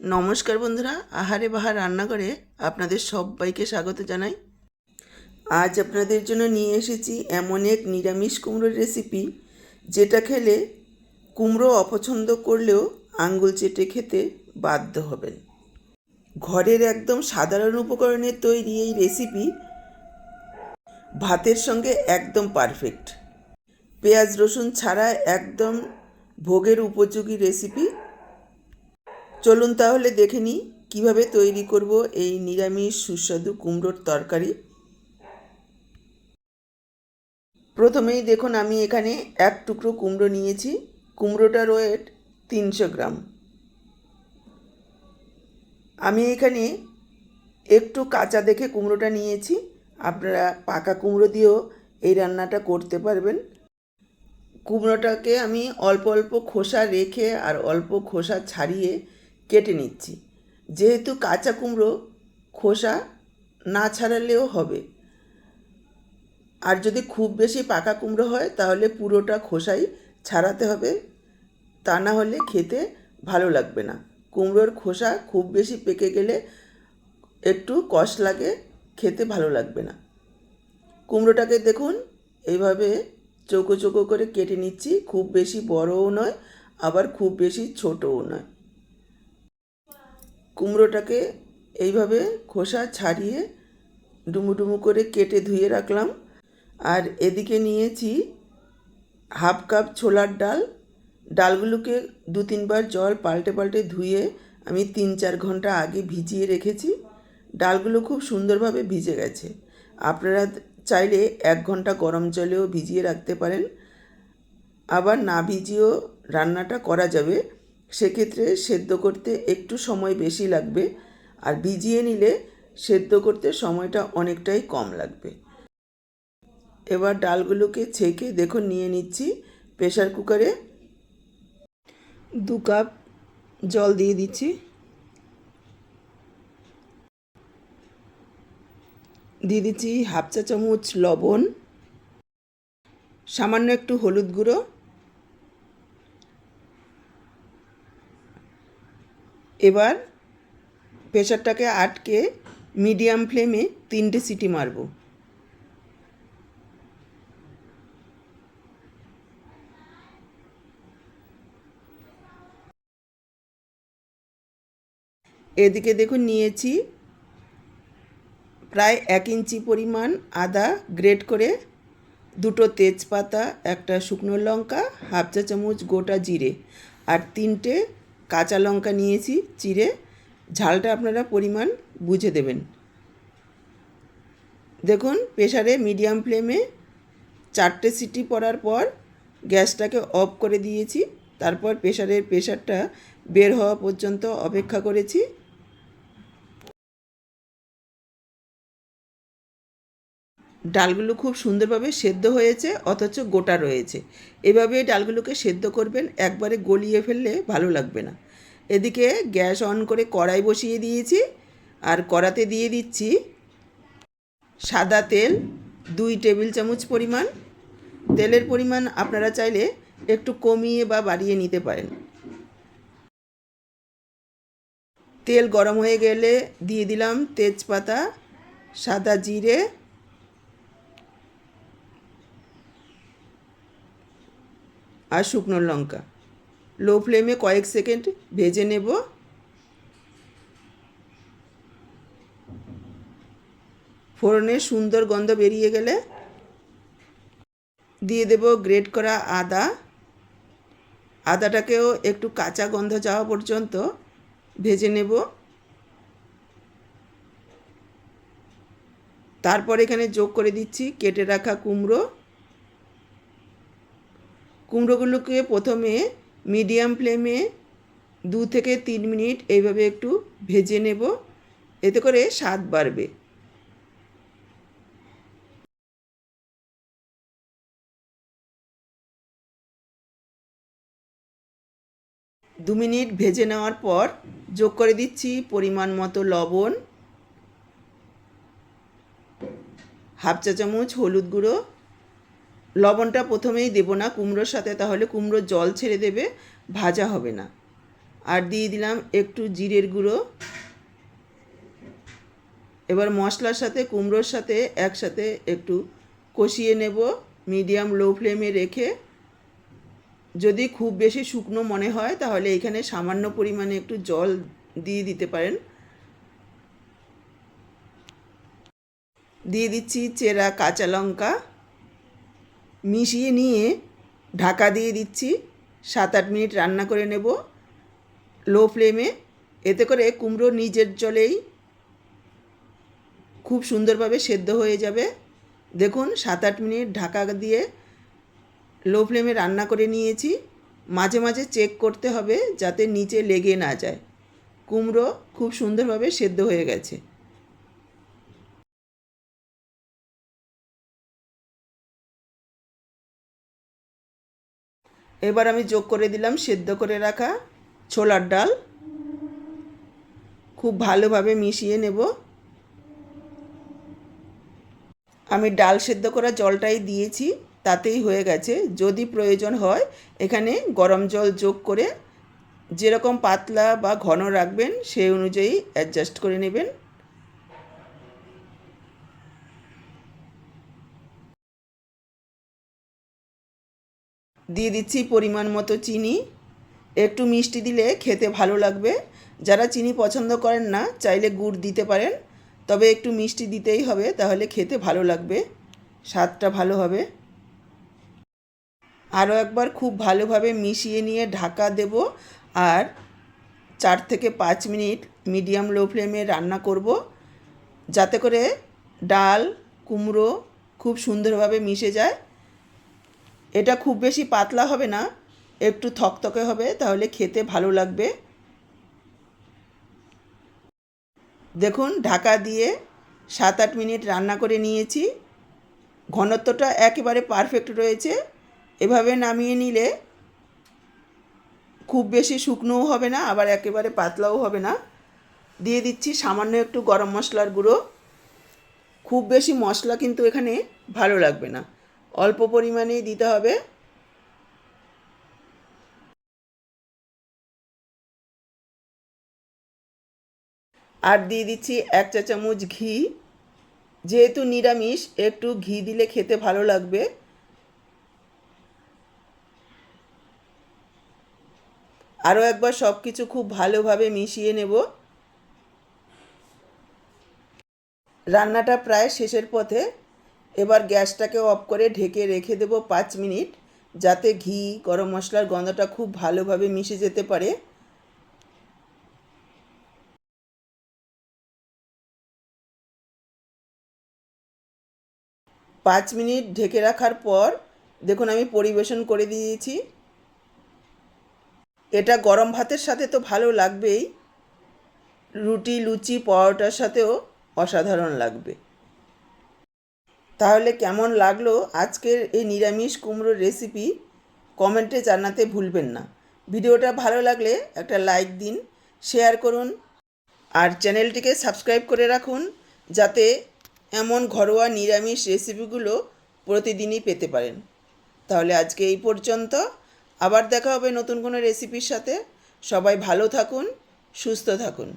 নমস্কার বন্ধুরা, আহারে বাহার রান্নাঘরে আপনাদের সবাইকে স্বাগত জানাই। আজ আপনাদের জন্য নিয়ে এসেছি এমন এক নিরামিষ কুমড়োর রেসিপি, যেটা খেলে কুমড়ো অপছন্দ করলেও আঙ্গুল চেটে খেতে বাধ্য হবেন। ঘরের একদম সাধারণ উপকরণের তৈরি এই রেসিপি ভাতের সঙ্গে একদম পারফেক্ট। পেঁয়াজ, রসুন ছাড়া একদম ভোগের উপযোগী রেসিপি চলুন তাহলে দেখে নিই কীভাবে তৈরি করব এই নিরামিষ সুস্বাদু কুমড়োর তরকারি। প্রথমেই দেখুন আমি এখানে এক টুকরো কুমড়ো নিয়েছি। কুমড়োটার ওয়েট তিনশো গ্রাম। আমি এখানে একটু কাঁচা দেখে কুমড়োটা নিয়েছি। আপনারা পাকা কুমড়ো দিয়েও এই রান্নাটা করতে পারবেন। কুমড়োটাকে আমি অল্প অল্প খোসা রেখে আর অল্প খোসা ছাড়িয়ে কেটে নিচ্ছি। যেহেতু কাঁচা কুমড়ো খোসা না ছাড়ালেও হবে। আর যদি খুব বেশি পাকা কুমড়ো হয়, তাহলে পুরোটা খোসাই ছাড়াতে হবে। তা না হলে খেতে ভালো লাগবে না। কুমড়োর খোসা খুব বেশি পেকে গেলে একটু কষ লাগে, খেতে ভালো লাগবে না। কুমড়োটাকে দেখুন, এইভাবে চৌকো চৌকো করে কেটে নিচ্ছি। খুব বেশি বড়ও নয়, আবার খুব বেশি ছোটও নয়। কুমড়োটাকে এইভাবে খোসা ছাড়িয়ে ডুমু ডুমু করে কেটে ধুয়ে রাখলাম। আর এদিকে নিয়েছি হাফ কাপ ছোলার ডাল। ডালগুলোকে দু তিনবার জল পাল্টে পাল্টে ধুয়ে আমি তিন চার ঘণ্টা আগে ভিজিয়ে রেখেছি। ডালগুলো খুব সুন্দরভাবে ভিজে গেছে। আপনারা চাইলে এক ঘণ্টা গরম জলেও ভিজিয়ে রাখতে পারেন। আবার না ভিজিয়েও রান্নাটা করা যাবে। সেক্ষেত্রে সেদ্ধ করতে একটু সময় বেশি লাগবে আর ভিজিয়ে নিলে সেদ্ধ করতে সময়টা অনেকটাই কম লাগবে। এবার ডালগুলোকে ছেঁকে দেখুন, নিয়ে নিচ্ছি প্রেশার কুকারে। দু কাপ জল দিয়ে দিচ্ছি। দিয়ে দিচ্ছি হাফ চা চামচ লবণ, সামান্য একটু হলুদ গুঁড়ো। এবার প্রেশারটাকে আটকে মিডিয়াম ফ্লেমে তিনটে সিটি মারব। এদিকে দেখুন নিয়েছি প্রায় এক ইঞ্চি পরিমাণ আদা গ্রেট করে দুটো তেজপাতা, একটা শুকনো লঙ্কা, হাফ চা চামচ গোটা জিরে আর তিনটে কাঁচা লঙ্কা নিয়েছি, চিড়ে, ঝালটা আপনারা পরিমাণ বুঝে দেবেন। দেখুন প্রেশারে মিডিয়াম ফ্লেমে চারটে সিটি পড়ার পর গ্যাসটাকে অফ করে দিয়েছি। তারপর প্রেশারের প্রেশারটা বের হওয়া পর্যন্ত অপেক্ষা করেছি। ডালগুলো খুব সুন্দরভাবে সেদ্ধ হয়েছে, অথচ গোটা রয়েছে। এভাবে ডালগুলোকে সেদ্ধ করবেন, একবারে গলিয়ে ফেললে ভালো লাগবে না। এদিকে গ্যাস অন করে কড়াই বসিয়ে দিয়েছি, আর কড়াতে দিয়ে দিচ্ছি সাদা তেল, দুই টেবিল চামচ পরিমাণ। তেলের পরিমাণ আপনারা চাইলে একটু কমিয়ে বা বাড়িয়ে নিতে পারেন। তেল গরম হয়ে গেলে দিয়ে দিলাম তেজপাতা, সাদা জিরে আর শুকনো লঙ্কা। লো ফ্লেমে কয়েক সেকেন্ড ভেজে নেব। ফোড়নের সুন্দর গন্ধ বেরিয়ে গেলে দিয়ে দেব গ্রেট করা আদা। আদাটাকেও একটু কাঁচা গন্ধ যাওয়া পর্যন্ত ভেজে নেব। তারপর এখানে যোগ করে দিচ্ছি কেটে রাখা কুমড়ো। কুমড়োগুলোকে প্রথমে মিডিয়াম ফ্লেমে দু থেকে তিন মিনিট এইভাবে একটু ভেজে নেব, এতে করে স্বাদ বাড়বে। দু মিনিট ভেজে নেওয়ার পর যোগ করে দিচ্ছি পরিমাণ মতো লবণ, হাফ চা চামচ হলুদ গুঁড়ো লবণটা প্রথমেই দেবো না, কুমড়োর সাথে তাহলে কুমড়োর জল ছেড়ে দেবে, ভাজা হবে না। আর দিয়ে দিলাম একটু জিরের গুঁড়ো। এবার মশলার সাথে, কুমড়োর সাথে একসাথে একটু কষিয়ে নেব, মিডিয়াম লো ফ্লেমে রেখে। যদি খুব বেশি শুকনো মনে হয়, তাহলে এখানে সামান্য পরিমাণে একটু জল দিয়ে দিতে পারেন। দিয়ে দিচ্ছি চেরা কাঁচা লঙ্কা। মিশিয়ে নিয়ে ঢাকা দিয়ে দিচ্ছি। সাত আট মিনিট রান্না করে নেব। লো ফ্লেমে। এতে করে কুমড়ো নিজের জলেই খুব সুন্দরভাবে সেদ্ধ হয়ে যাবে। দেখুন, সাত আট মিনিট ঢাকা দিয়ে লো ফ্লেমে রান্না করে নিয়েছি। মাঝে মাঝে চেক করতে হবে যাতে নিচে লেগে না যায়। কুমড়ো খুব সুন্দরভাবে সেদ্ধ হয়ে গেছে। এবার আমি যোগ করে দিলাম, সেদ্ধ করে রাখা ছোলার ডাল। খুব ভালোভাবে মিশিয়ে নেব। আমি ডাল সেদ্ধ করা জলটাই দিয়েছি, তাতেই হয়ে গেছে। যদি প্রয়োজন হয়, এখানে গরম জল যোগ করে যেরকম পাতলা বা ঘন রাখবেন, সেই অনুযায়ী অ্যাডজাস্ট করে নেবেন। দিয়ে দিচ্ছি পরিমাণ মতো চিনি। একটু মিষ্টি দিলে খেতে ভালো লাগবে। যারা চিনি পছন্দ করেন না, চাইলে গুড় দিতে পারেন। তবে একটু মিষ্টি দিতেই হবে, তাহলে খেতে ভালো লাগবে। স্বাদটা ভালো হবে। আরও একবার খুব ভালোভাবে মিশিয়ে নিয়ে ঢাকা দেব আর চার থেকে পাঁচ মিনিট মিডিয়াম লো ফ্লেমে রান্না করব। যাতে করে ডাল, কুমড়ো খুব সুন্দরভাবে মিশে যায়। এটা খুব বেশি পাতলা হবে না, একটু থকথকে হবে, তাহলে খেতে ভালো লাগবে। দেখুন, ঢাকা দিয়ে সাত আট মিনিট রান্না করে নিয়েছি। ঘনত্বটা একেবারে পারফেক্ট রয়েছে। এভাবে নামিয়ে নিলে খুব বেশি শুকনোও হবে না, আবার একেবারে পাতলাও হবে না। দিয়ে দিচ্ছি সামান্য একটু গরম মশলার গুঁড়ো। খুব বেশি মশলা কিন্তু এখানে ভালো লাগবে না। অল্প পরিমাণেই দিতে হবে। আর দিয়ে দিচ্ছি এক চা চামচ ঘি। যেহেতু নিরামিষ, একটু ঘি দিলে খেতে ভালো লাগবে। আরও একবার সব কিছু খুব ভালোভাবে মিশিয়ে নেব। রান্নাটা প্রায় শেষের পথে। এবার গ্যাসটাকে অফ করে ঢেকে রেখে দেবো পাঁচ মিনিট, যাতে ঘি, গরম মশলার গন্ধটা খুব ভালোভাবে মিশে যেতে পারে। পাঁচ মিনিট ঢেকে রাখার পর, দেখুন আমি পরিবেশন করে দিয়েছি। এটা গরম ভাতের সাথে তো ভালো লাগবেই, রুটি, লুচি, পরোটার সাথেও অসাধারণ লাগবে। তাহলে কেমন লাগল আজকের এই নিরামিষ কুমড়োর রেসিপি কমেন্টে জানাতে ভুলবেন না। ভিডিওটা ভালো লাগলে একটা লাইক দিন শেয়ার করুন, আর চ্যানেলটিকে সাবস্ক্রাইব করে রাখুন, যাতে এমন ঘরোয়া নিরামিষ রেসিপিগুলো প্রতিদিনই পেতে পারেন। তাহলে আজকে এই পর্যন্ত। আবার দেখা হবে নতুন কোনো রেসিপির সাথে। সবাই ভালো থাকুন, সুস্থ থাকুন।